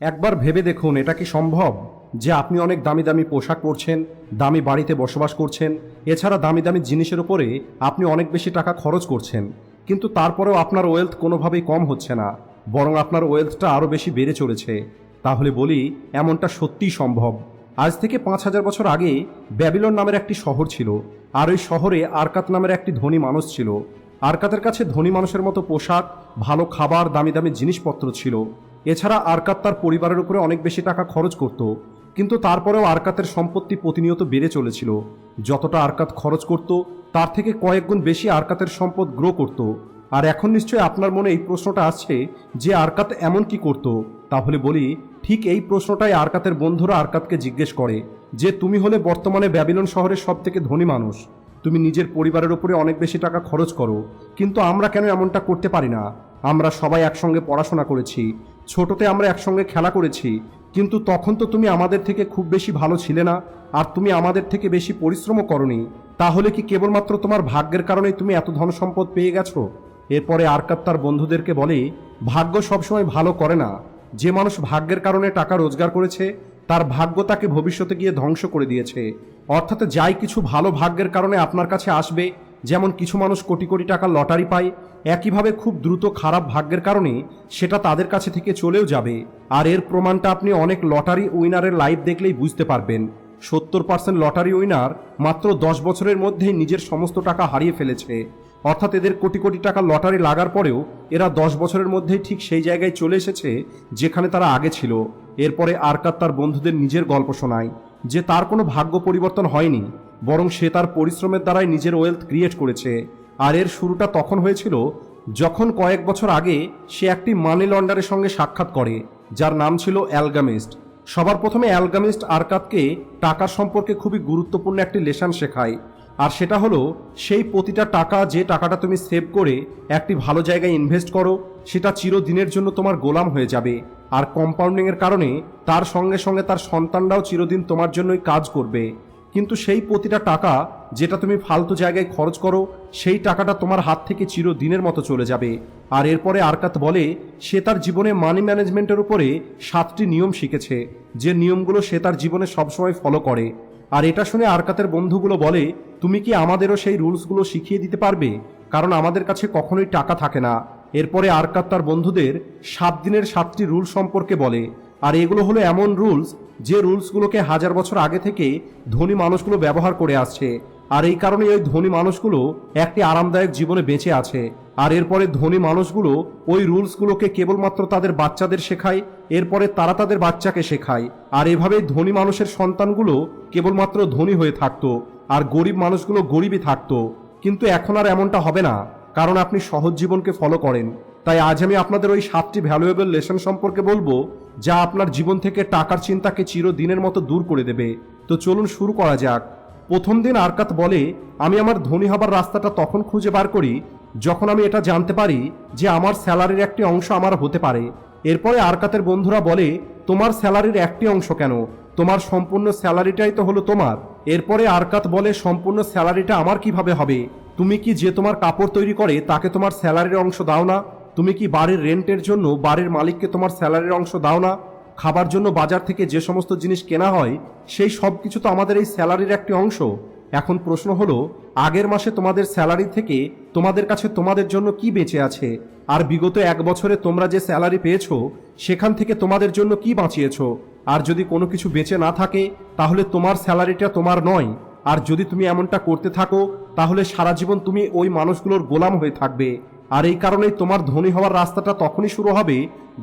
একবার ভেবে দেখুন, এটা কি সম্ভব যে আপনি অনেক দামি দামি পোশাক পরছেন, দামি বাড়িতে বসবাস করছেন, এছাড়া দামি দামি জিনিসের উপরে আপনি অনেক বেশি টাকা খরচ করছেন, কিন্তু তারপরেও আপনার ওয়েলথ কোনোভাবেই কম হচ্ছে না, বরং আপনার ওয়েলথটা আরও বেশি বেড়ে চলেছে। তাহলে বলি, এমনটা সত্যিই সম্ভব। আজ থেকে পাঁচ হাজার বছর আগে ব্যাবিলন নামের একটি শহর ছিল, আর ওই শহরে আরকাত নামের একটি ধনী মানুষ ছিল। আরকাতের কাছে ধনী মানুষের মতো পোশাক, ভালো খাবার, দামি দামি জিনিসপত্র ছিল। এছাড়া আরকাত তার পরিবারের উপরে অনেক বেশি টাকা খরচ করত, কিন্তু তারপরেও আরকাতের সম্পত্তি প্রতিনিয়ত বেড়ে চলেছিল। যতটা আরকাত খরচ করত, তার থেকে কয়েক গুণ বেশি আরকাতের সম্পদ গ্রো করত। আর এখন নিশ্চয়ই আপনার মনে এই প্রশ্নটা আসছে যে আরকাত এমন কি করত? তাহলে বলি, ঠিক এই প্রশ্নটাই আরকাতের বন্ধুরা আরকাতকে জিজ্ঞেস করে, যে তুমি হলে বর্তমানে ব্যাবিলন শহরের সব থেকে ধনী মানুষ। তুমি নিজের পরিবারের উপরে অনেক বেশি টাকা খরচ করো, কিন্তু আমরা কেন এমনটা করতে পারি না? আমরা সবাই একসঙ্গে পড়াশোনা করেছি, ছোটতে আমরা একসঙ্গে খেলা করেছি, কিন্তু তখন তো তুমি আমাদের থেকে খুব বেশি ভালো ছিলে না, আর তুমি আমাদের থেকে বেশি পরিশ্রমও করনি। তাহলে কি কেবলমাত্র তোমার ভাগ্যের কারণেই তুমি এত ধন সম্পদ পেয়ে গেছো? এরপরে আরকাত তার বন্ধুদেরকে বলে, ভাগ্য সবসময় ভালো করে না। যে মানুষ ভাগ্যের কারণে টাকা রোজগার করেছে, তার ভাগ্য তাকে ভবিষ্যতে গিয়ে ধ্বংস করে দিয়েছে। অর্থাৎ যাই কিছু ভালো ভাগ্যের কারণে আপনার কাছে আসবে, যেমন কিছু মানুষ কোটি কোটি টাকা লটারি পায়, একইভাবে খুব দ্রুত খারাপ ভাগ্যের কারণে সেটা তাদের কাছে থেকে চলেও যাবে। আর এর প্রমাণটা আপনি অনেক লটারি উইনারের লাইভ দেখলেই বুঝতে পারবেন। সত্তর পার্সেন্ট লটারি উইনার মাত্র দশ বছরের মধ্যেই নিজের সমস্ত টাকা হারিয়ে ফেলেছে। অর্থাৎ এদের কোটি কোটি টাকা লটারি লাগার পরেও এরা দশ বছরের মধ্যেই ঠিক সেই জায়গায় চলে এসেছে, যেখানে তারা আগে ছিল। এরপরে আরকাত তার বন্ধুদের নিজের গল্প শোনায়। যে তার কোনো ভাগ্য পরিবর্তন হয়নি, বরং সে তার পরিশ্রমের দ্বারাই নিজের ওয়েলথ ক্রিয়েট করেছে। আর এর শুরুটা তখন হয়েছিল যখন কয়েক বছর আগে সে একটি মানি লন্ডারের সঙ্গে সাক্ষাৎ করে, যার নাম ছিল অ্যালগামিস্ট সবার প্রথমে অ্যালগামিস্ট আরকাতকে টাকার সম্পর্কে খুবই গুরুত্বপূর্ণ একটি লেশন শেখায়। আর সেটা হলো, সেই প্রতিটা টাকা যে টাকাটা তুমি সেভ করে একটি ভালো জায়গায় ইনভেস্ট করো, সেটা চিরদিনের জন্য তোমার গোলাম হয়ে যাবে। আর কম্পাউন্ডিংয়ের কারণে তার সঙ্গে সঙ্গে তার সন্তানরাও চিরদিন তোমার জন্যই কাজ করবে। কিন্তু সেই প্রতিটা টাকা যেটা তুমি ফালতু জায়গায় খরচ করো, সেই টাকাটা তোমার হাত থেকে চিরদিনের মতো চলে যাবে। আর এরপরে আরকাত বলে, সে তার জীবনে মানি ম্যানেজমেন্টের উপরে সাতটি নিয়ম শিখেছে। যে নিয়মগুলো সে তার জীবনে সবসময় ফলো করে। আর এটা শুনে আরকাতের বন্ধুগুলো বলে, তুমি কি আমাদেরও সেই রুলসগুলো শিখিয়ে দিতে পারবে? কারণ আমাদের কাছে কখনোই টাকা থাকে না। এরপরে আরকাত তার বন্ধুদের সাত দিনের সাতটি রুল সম্পর্কে বলে, আর এগুলো হলো এমন রুলস যে রুলসগুলোকে হাজার বছর আগে থেকে ধনী মানুষগুলো ব্যবহার করে আসছে। আর এই কারণে ওই ধনী মানুষগুলো একটি আরামদায়ক জীবনে বেঁচে আছে। আর এরপরে ধনী মানুষগুলো ওই রুলসগুলোকে কেবলমাত্র তাদের বাচ্চাদের শেখায়, এরপরে তারা তাদের বাচ্চাকে শেখায়। আর এভাবেই ধনী মানুষের সন্তানগুলো কেবলমাত্র ধনী হয়ে থাকতো, আর গরিব মানুষগুলো গরিবই থাকতো। কিন্তু এখন আর এমনটা হবে না, কারণ আপনি সহজ জীবনকে ফলো করেন। তাই আজ আমি আপনাদের ওই সাতটি ভ্যালুয়েবল লেসন সম্পর্কে বলব, যা আপনার জীবন থেকে টাকার চিন্তাকে চিরদিনের মতো দূর করে দেবে। তো চলুন শুরু করা যাক। প্রথম দিন আরকাত বলে, আমি আমার ধনী হবার রাস্তাটা তখন খুঁজে বার করি, যখন আমি এটা জানতে পারি যে আমার স্যালারির একটি অংশ আমার হতে পারে। এরপরে আরকাতের বন্ধুরা বলে, তোমার স্যালারির একটি অংশ কেন? তোমার সম্পূর্ণ স্যালারিটাই তো হলো তোমার। এরপরে আরকাত বলে, সম্পূর্ণ স্যালারিটা আমার কীভাবে হবে? তুমি কি যে তোমার কাপড় তৈরি করে তাকে তোমার স্যালারির অংশ দাও না? তুমি কি বাড়ির রেন্টের জন্য বাড়ির মালিককে তোমার স্যালারির অংশ দাও না? খাবার জন্য বাজার থেকে যে সমস্ত জিনিস কেনা হয়, সেই সব কিছু তো আমাদের এই স্যালারির একটি অংশ। এখন প্রশ্ন হলো, আগের মাসে তোমাদের স্যালারি থেকে তোমাদের কাছে তোমাদের জন্য কি বেঁচে আছে? আর বিগত এক বছরে তোমরা যে স্যালারি পেয়েছ, সেখান থেকে তোমাদের জন্য কি বাঁচিয়েছো? আর যদি কোনো কিছু বেঁচে না থাকে, তাহলে তোমার স্যালারিটা তোমার নয়। আর যদি তুমি এমনটা করতে থাকো, তাহলে সারা জীবন তুমি ওই মানুষগুলোর গোলাম হয়ে থাকবে। আর এই কারণেই তোমার ধনী হওয়ার রাস্তাটা তখনই শুরু হবে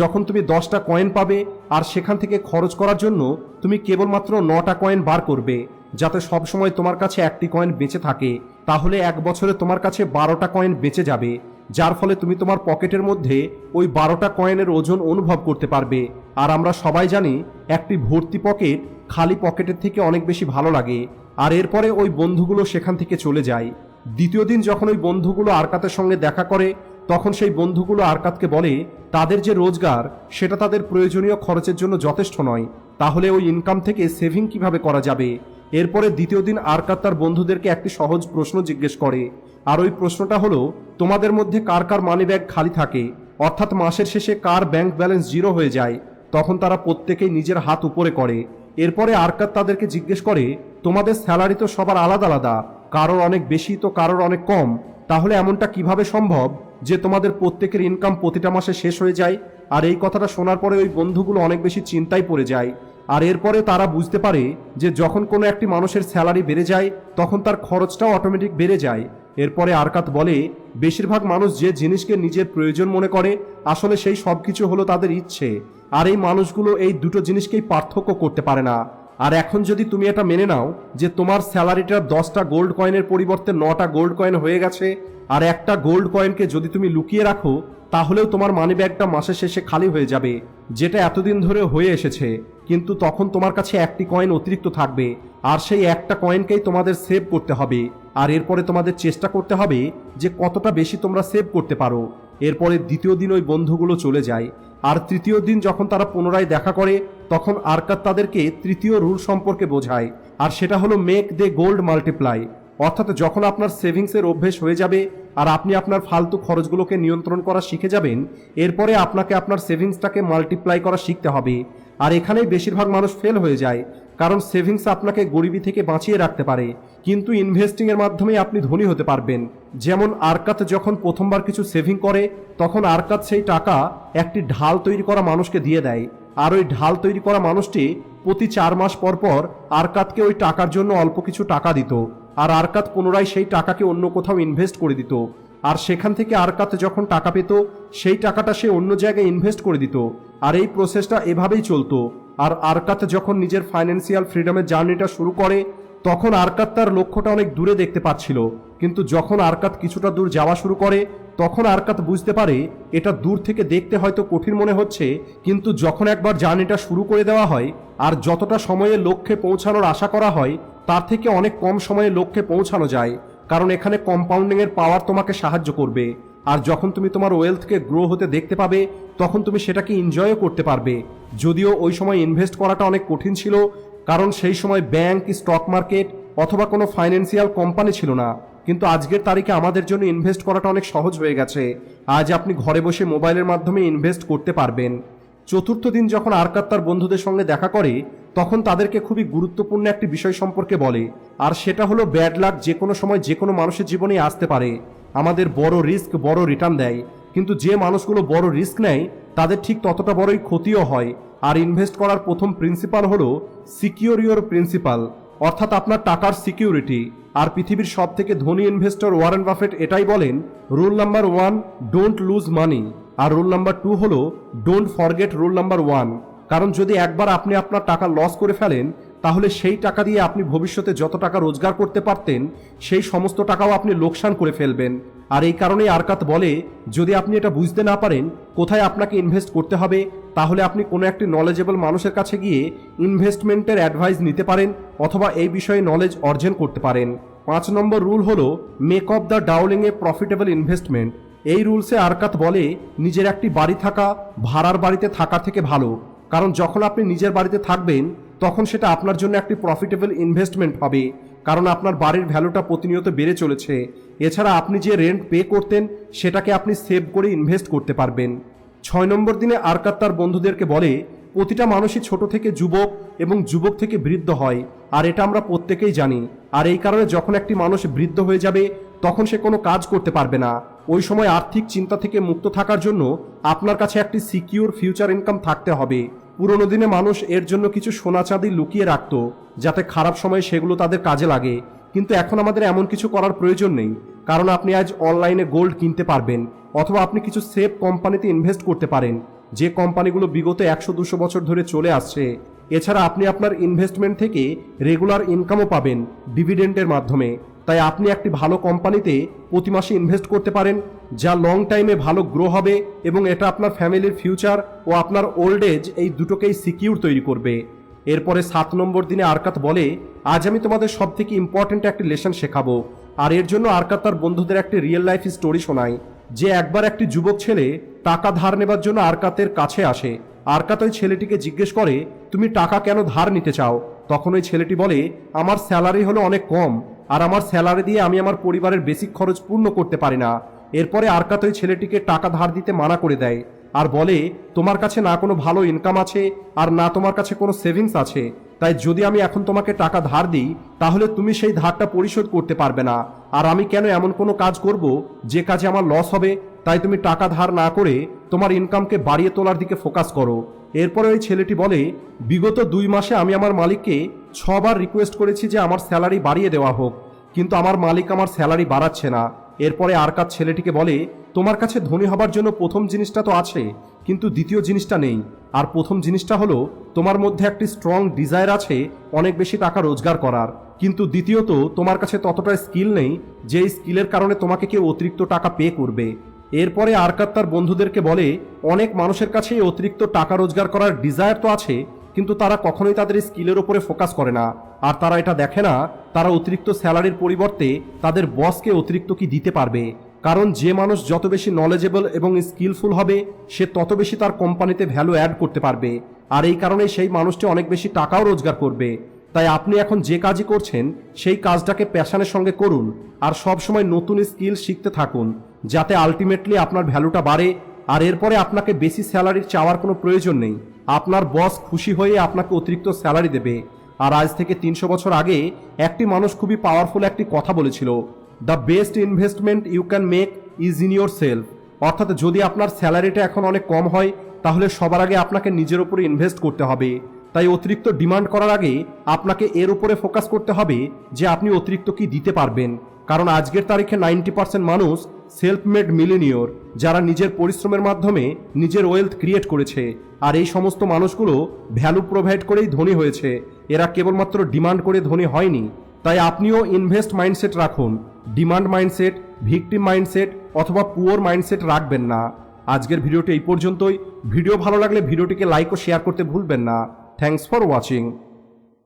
যখন তুমি দশটা কয়েন পাবে, আর সেখান থেকে খরচ করার জন্য তুমি কেবলমাত্র নটা কয়েন বার করবে, যাতে সবসময় তোমার কাছে একটি কয়েন বেঁচে থাকে। তাহলে এক বছরে তোমার কাছে বারোটা কয়েন বেঁচে যাবে, যার ফলে তুমি তোমার পকেটের মধ্যে ওই বারোটা কয়েনের ওজন অনুভব করতে পারবে। আর আমরা সবাই জানি, একটি ভর্তি পকেট খালি পকেটের থেকে অনেক বেশি ভালো লাগে, আর এরপরে ওই বন্ধুগুলো সেখান থেকে চলে যায়। দ্বিতীয় দিন যখন ওই বন্ধুগুলো আরকাতের সঙ্গে দেখা করে, তখন সেই বন্ধুগুলো আরকাতকে বলে, তাদের যে রোজগার, সেটা তাদের প্রয়োজনীয় খরচের জন্য যথেষ্ট নয়। তাহলে ওই ইনকাম থেকে সেভিং কীভাবে করা যাবে? এরপরে দ্বিতীয় দিন আরকাত তার বন্ধুদেরকে একটি সহজ প্রশ্ন জিজ্ঞেস করে। আর ওই প্রশ্নটা হলো, তোমাদের মধ্যে কার কার মানি ব্যাগ খালি থাকে? অর্থাৎ মাসের শেষে কার ব্যাংক ব্যালেন্স জিরো হয়ে যায়? তখন তারা প্রত্যেকেই নিজের হাত উপরে করে। এরপরে আরকাত তাদেরকে জিজ্ঞেস করে, তোমাদের স্যালারি তো সবার আলাদা আলাদা, কারোর অনেক বেশি তো কারোর অনেক কম, তাহলে এমনটা কীভাবে সম্ভব যে তোমাদের প্রত্যেকের ইনকাম প্রতিটা মাসে শেষ হয়ে যায়? আর এই কথাটা শোনার পরে ওই বন্ধুগুলো অনেক বেশি চিন্তায় পড়ে যায়। আর এরপরে তারা বুঝতে পারে যে যখন কোনো একটি মানুষের স্যালারি বেড়ে যায়, তখন তার খরচটাও অটোমেটিক বেড়ে যায়। এরপরে আরকাত বলে, বেশিরভাগ মানুষ যে জিনিসকে নিজের প্রয়োজন মনে করে, আসলে সেই সব কিছু হলো তাদের ইচ্ছে। আর এই মানুষগুলো এই দুটো জিনিসকেই পার্থক্য করতে পারে না। আর এখন যদি তুমি এটা মেনে নাও যে তোমার স্যালারিটা দশটা গোল্ড কয়েনের পরিবর্তে নটা গোল্ড কয়েন হয়ে গেছে, আর একটা গোল্ড কয়েনকে যদি তুমি লুকিয়ে রাখো, তাহলেও তোমার মানি ব্যাগটা মাসের শেষে খালি হয়ে যাবে, যেটা এতদিন ধরে হয়ে এসেছে। কিন্তু তখন তোমার কাছে একটি কয়েন অতিরিক্ত থাকবে, আর সেই একটা কয়েনকেই তোমাদের সেভ করতে হবে। আর এরপরে তোমাদের চেষ্টা করতে হবে যে কতটা বেশি তোমরা সেভ করতে পারো। এরপরে দ্বিতীয় দিন ওই বন্ধুগুলো চলে যায়। আর তৃতীয় দিন যখন তারা পুনরায় দেখা করে, তখন আরকাত তাদেরকে তৃতীয় রুল সম্পর্কে বোঝায়, আর সেটা হলো মেক দে গোল্ড মাল্টিপ্লাই অর্থাৎ যখন আপনার সেভিংসের অভ্যেস হয়ে যাবে, আর আপনি আপনার ফালতু খরচগুলোকে নিয়ন্ত্রণ করা শিখে যাবেন, এরপরে আপনাকে আপনার সেভিংসটাকে মাল্টিপ্লাই করা শিখতে হবে। আর এখানেই বেশিরভাগ মানুষ ফেল হয়ে যায়। কারণ সেভিংস আপনাকে গরিবী থেকে বাঁচিয়ে রাখতে পারে। কিন্তু ইনভেস্টিং এর মাধ্যমে আপনি ধনী হতে পারবেন। যেমন আরকাত যখন প্রথমবার কিছু সেভিং করে, তখন আরকাত সেই টাকা একটি ঢাল তৈরি করা মানুষকে দিয়ে দেয়। আর ওই ঢাল তৈরি করা মানুষটি প্রতি চার মাস পর পর আরকাতকে ওই টাকার জন্য অল্প কিছু টাকা দিত। আর আরকাত পুনরায় সেই টাকাকে অন্য কোথাও ইনভেস্ট করে দিত। আর সেখান থেকে আরকাত যখন টাকা পেত, সেই টাকাটা সে অন্য জায়গায় ইনভেস্ট করে দিত। আর এই প্রসেসটা এভাবেই চলতো। আর আরকাত যখন নিজের ফাইন্যান্সিয়াল ফ্রিডমের জার্নিটা শুরু করে, তখন আরকাত তার লক্ষ্যটা অনেক দূরে দেখতে পাচ্ছিল। কিন্তু যখন আরকাত কিছুটা দূর যাওয়া শুরু করে, তখন আরকাত বুঝতে পারে, এটা দূর থেকে দেখতে হয়তো কঠিন মনে হচ্ছে, কিন্তু যখন একবার জার্নিটা শুরু করে দেওয়া হয়, আর যতটা সময়ে লক্ষ্যে পৌঁছানোর আশা করা হয়, তার থেকে অনেক কম সময়ে লক্ষ্যে পৌঁছানো যায়। কারণ এখানে কম্পাউন্ডিং এর পাওয়ার তোমাকে সাহায্য করবে। আর যখন তুমি তোমার ওয়েলথকে গ্রো হতে দেখতে পাবে, তখন তুমি সেটাকে এনজয়ও করতে পারবে। যদিও ওই সময় ইনভেস্ট করাটা অনেক কঠিন ছিল, কারণ সেই সময় ব্যাংক স্টক মার্কেট অথবা কোনো ফাইন্যান্সিয়াল কোম্পানি ছিল না। কিন্তু আজকের তারিখে আমাদের জন্য ইনভেস্ট করাটা অনেক সহজ হয়ে গেছে। আজ আপনি ঘরে বসে মোবাইলের মাধ্যমে ইনভেস্ট করতে পারবেন। চতুর্থ দিন যখন আরকাত তার বন্ধুদের সঙ্গে দেখা করে তখন তাদেরকে খুবই গুরুত্বপূর্ণ একটি বিষয় সম্পর্কে বলে, আর সেটা হলো ব্যাড লাক যে কোনো সময় যে কোনো মানুষের জীবনে আসতে পারে। আমাদের বড় রিস্ক বড় রিটার্ন দেয়, কিন্তু যে মানুষগুলো বড় রিস্ক নেয়, তাদের ঠিক ততটা বড়ই ক্ষতিও হয়। আর ইনভেস্ট করার প্রথম প্রিন্সিপাল হলো সিকিউর ইউর প্রিন্সিপাল, অর্থাৎ আপনার টাকার সিকিউরিটি। আর পৃথিবীর সব থেকে ধনী ইনভেস্টর ওয়ারেন বাফেট এটাই বলেন, rule number one, don't lose money. R rule number two হলো, don't forget rule number one. কারণ যদি একবার আপনি আপনার টাকা লস করে ফেলেন, তাহলে সেই টাকা দিয়ে আপনি ভবিষ্যতে যত টাকা রোজগার করতে পারতেন, সেই সমস্ত টাকাও আপনি লোকসান করে ফেলবেন। আর এই কারণেই আরকাত বলে, যদি আপনি এটা বুঝতে না পারেন, কোথায় আপনাকে ইনভেস্ট করতে হবে, তাহলে আপনি কোনো একটি নলেজেবল মানুষের কাছে গিয়ে ইনভেস্টমেন্টের অ্যাডভাইস নিতে পারেন, অথবা এই বিষয়ে নলেজ অর্জন করতে পারেন। পাঁচ নম্বর রুল হলো make of the dowling a profitable investment এই রুলসে আরকাত বলে, নিজের একটি বাড়ি থাকা, ভাড়ার বাড়িতে থাকা থেকে ভালো। কারণ যখন আপনি নিজের বাড়িতে থাকবেন, তখন সেটা আপনার জন্য একটি প্রফিটেবল ইনভেস্টমেন্ট হবে, কারণ আপনার বাড়ির ভ্যালুটা প্রতিনিয়ত বেড়ে চলেছে। এছাড়া আপনি যে রেন্ট পে করতেন, সেটাকে আপনি সেভ করে ইনভেস্ট করতে পারবেন। ছয় নম্বর দিনে আরকাত তার বন্ধুদেরকে বলে, প্রতিটা মানুষই ছোট থেকে যুবক এবং যুবক থেকে বৃদ্ধ হয়, আর এটা আমরা প্রত্যেকেই জানি। আর এই কারণে যখন একটি মানুষ বৃদ্ধ হয়ে যাবে, তখন সে কোনো কাজ করতে পারবে না। ওই সময় আর্থিক চিন্তা থেকে মুক্ত থাকার জন্য আপনার কাছে একটি সিকিউর ফিউচার ইনকাম থাকতে হবে। পুরোনো দিনে মানুষ এর জন্য কিছু সোনা চাঁদি লুকিয়ে রাখত, যাতে খারাপ সময়ে সেগুলো তাদের কাজে লাগে। কিন্তু এখন আমাদের এমন কিছু করার প্রয়োজন নেই, কারণ আপনি আজ অনলাইনে গোল্ড কিনতে পারবেন, অথবা আপনি কিছু সেফ কোম্পানিতে ইনভেস্ট করতে পারেন, যে কোম্পানিগুলো বিগত একশো দুশো বছর ধরে চলে আসছে। এছাড়া আপনি আপনার ইনভেস্টমেন্ট থেকে রেগুলার ইনকামও পাবেন ডিভিডেন্টের মাধ্যমে। তাই আপনি একটি ভালো কোম্পানিতে প্রতি মাসে ইনভেস্ট করতে পারেন, যা লং টাইমে ভালো গ্রো হবে এবং এটা আপনার ফ্যামিলির ফিউচার ও আপনার ওল্ড এজ এই দুটোকেই সিকিউর তৈরি করবে। এরপরে সাত নম্বর দিনে আরকাত বলে, আজ আমি তোমাদের সব থেকে ইম্পর্ট্যান্ট একটি লেসন শেখাবো। আর এর জন্য আরকাত তার বন্ধুদের একটি রিয়েল লাইফ স্টোরি শোনায়, যে একবার একটি যুবক ছেলে টাকা ধার নেবার জন্য আরকাতের কাছে আসে। আরকাত ওই ছেলেটিকে জিজ্ঞেস করে, তুমি টাকা কেন ধার নিতে চাও? তখন ওই ছেলেটি বলে, আমার স্যালারি হলো অনেক কম। আর আমার স্যালারি দিয়ে আমি আমার পরিবারের বেসিক খরচ পূর্ণ করতে পারি না। এরপরে আরকাত ওই ছেলেটিকে টাকা ধার দিতে মানা করে দেয় আর বলে, তোমার কাছে না কোনো ভালো ইনকাম আছে আর না তোমার কাছে কোনো সেভিংস আছে। তাই যদি আমি এখন তোমাকে টাকা ধার দিই, তাহলে তুমি সেই ধারটা পরিশোধ করতে পারবে না। আর আমি কেন এমন কোনো কাজ করব? যে কাজে আমার লস হবে, তাই তুমি টাকা ধার না করে তোমার ইনকামকে বাড়িয়ে তোলার দিকে ফোকাস করো। এরপরে ওই ছেলেটি বলে, বিগত দুই মাসে আমি আমার মালিককে ছবার রিকোয়েস্ট করেছি যে আমার স্যালারি বাড়িয়ে দেওয়া হোক, কিন্তু আমার মালিক আমার স্যালারি বাড়াচ্ছে না। এরপরে আর কাজ ছেলেটিকে বলে, তোমার কাছে ধনী হবার জন্য প্রথম জিনিসটা তো আছে, কিন্তু দ্বিতীয় জিনিসটা নেই। আর প্রথম জিনিসটা হলো, তোমার মধ্যে একটি স্ট্রং ডিজায়ার আছে অনেক বেশি টাকা রোজগার করার, কিন্তু দ্বিতীয়ত তোমার কাছে ততটা স্কিল নেই যে স্কিলের কারণে তোমাকে কেউ অতিরিক্ত টাকা পে করবে। এরপরে আরকাত তার বন্ধুদেরকে বলে, অনেক মানুষের কাছে অতিরিক্ত টাকা রোজগার করার ডিজায়ার তো আছে, কিন্তু তারা কখনোই তাদের স্কিলের উপরে ফোকাস করে না। আর তারা এটা দেখে না, তারা অতিরিক্ত স্যালারির পরিবর্তে তাদের বসকে অতিরিক্ত কি দিতে পারবে। কারণ যে মানুষ যত বেশি নলেজেবল এবং স্কিলফুল হবে, সে তত বেশি তার কোম্পানিতে ভ্যালু অ্যাড করতে পারবে। আর এই কারণে সেই মানুষটি অনেক বেশি টাকাও রোজগার করবে। তাই আপনি এখন যে কাজই করছেন, সেই কাজটাকে প্যাশনের সঙ্গে করুন, আর সবসময় নতুন স্কিল শিখতে থাকুন। যাতে আলটিমেটলি আপনার ভ্যালুটা বাড়ে, আর এরপরে আপনাকে বেশি স্যালারির চাওয়ার কোনো প্রয়োজন নেই। আপনার বস খুশি হয়ে আপনাকে অতিরিক্ত স্যালারি দেবে। আর আজ থেকে তিনশো বছর আগে একটি মানুষ খুবই পাওয়ারফুল একটি কথা বলেছিল the best investment you can make is in yourself অর্থাৎ যদি আপনার স্যালারিটা এখন অনেক কম হয়, তাহলে সবার আগে আপনাকে নিজের উপরে ইনভেস্ট করতে হবে। তাই অতিরিক্ত ডিমান্ড করার আগে আপনাকে এর উপরে ফোকাস করতে হবে যে আপনি অতিরিক্ত কি দিতে পারবেন। কারণ আজকের তারিখে নাইনটি পার্সেন্ট মানুষ সেলফ মেড মিলেনিয়র যারা নিজের পরিশ্রমের মাধ্যমে নিজের ওয়েলথ ক্রিয়েট করেছে। আর এই সমস্ত মানুষগুলো ভ্যালু প্রোভাইড করেই ধনী হয়েছে। এরা কেবলমাত্র ডিমান্ড করে ধনী হয়নি। তাই আপনিও ইনভেস্ট মাইন্ডসেট রাখুন। ডিমান্ড মাইন্ডসেট ভিকটিম মাইন্ডসেট অথবা পুয়ার মাইন্ডসেট রাখবেন না। আজকের ভিডিওটি এই পর্যন্তই। ভিডিও ভালো লাগলে ভিডিওটিকে লাইক ও শেয়ার করতে ভুলবেন না। Thanks for watching